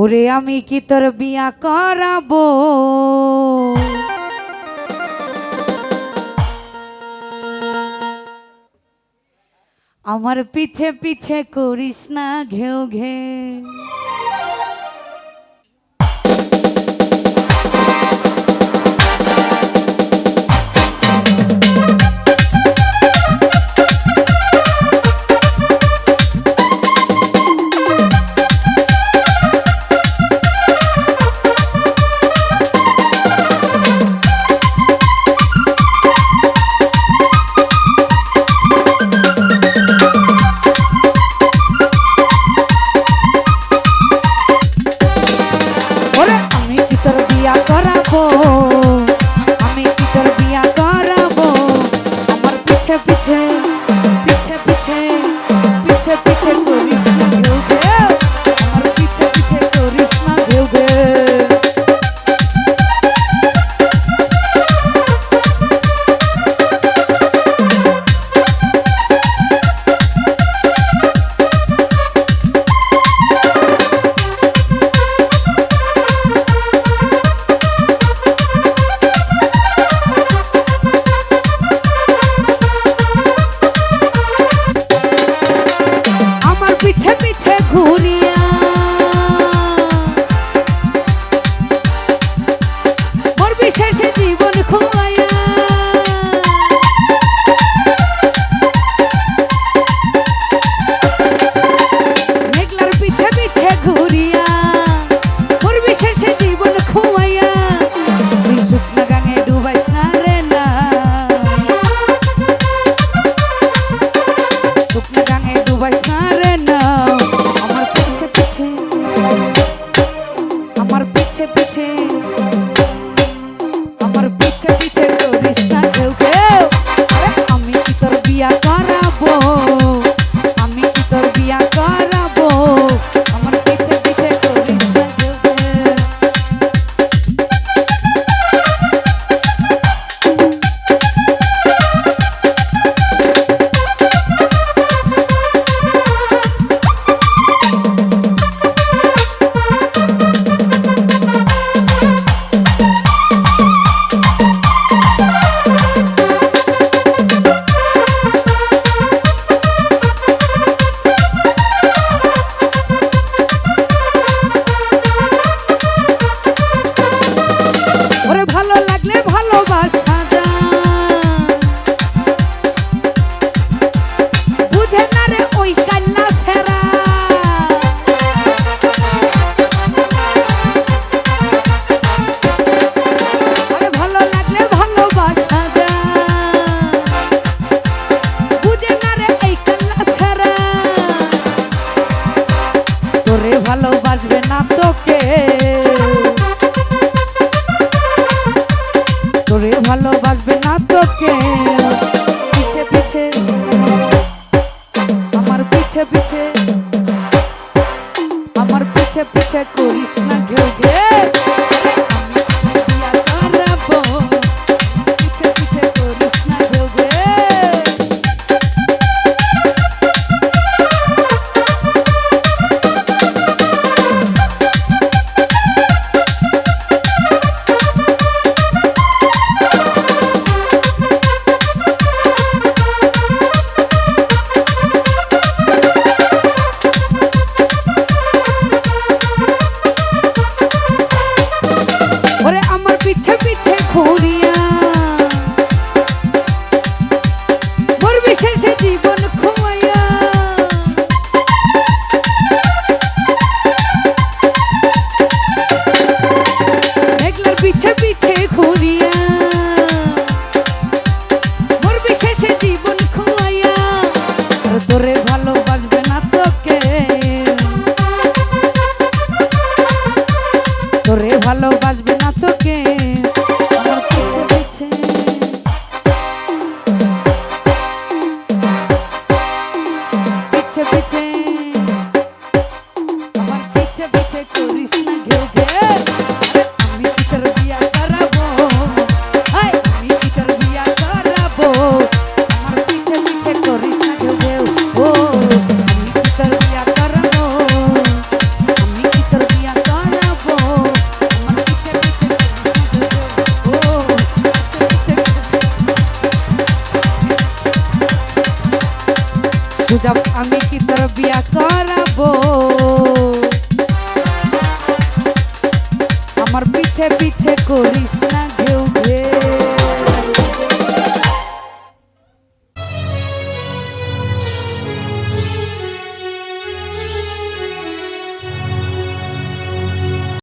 ওরে আমি কি তোর বিয়া করাবো? আমার পিছে পিছে করিস না ঘেউ ঘে পিঠে ঘুরি। necesito পিছে পিছে করিস না ঘেউ ঘেউ পিছে পিছে ঘুরিয়া। মোর বিশেষে জীবন খুয়াইয়া তোরে ভালোবাসবে না তোকে। তোরে ভালোবাসবে না তোকে। বুঝাব আমি কি তোর বিয়া করাবো? আমার পিছে পিছে করিস না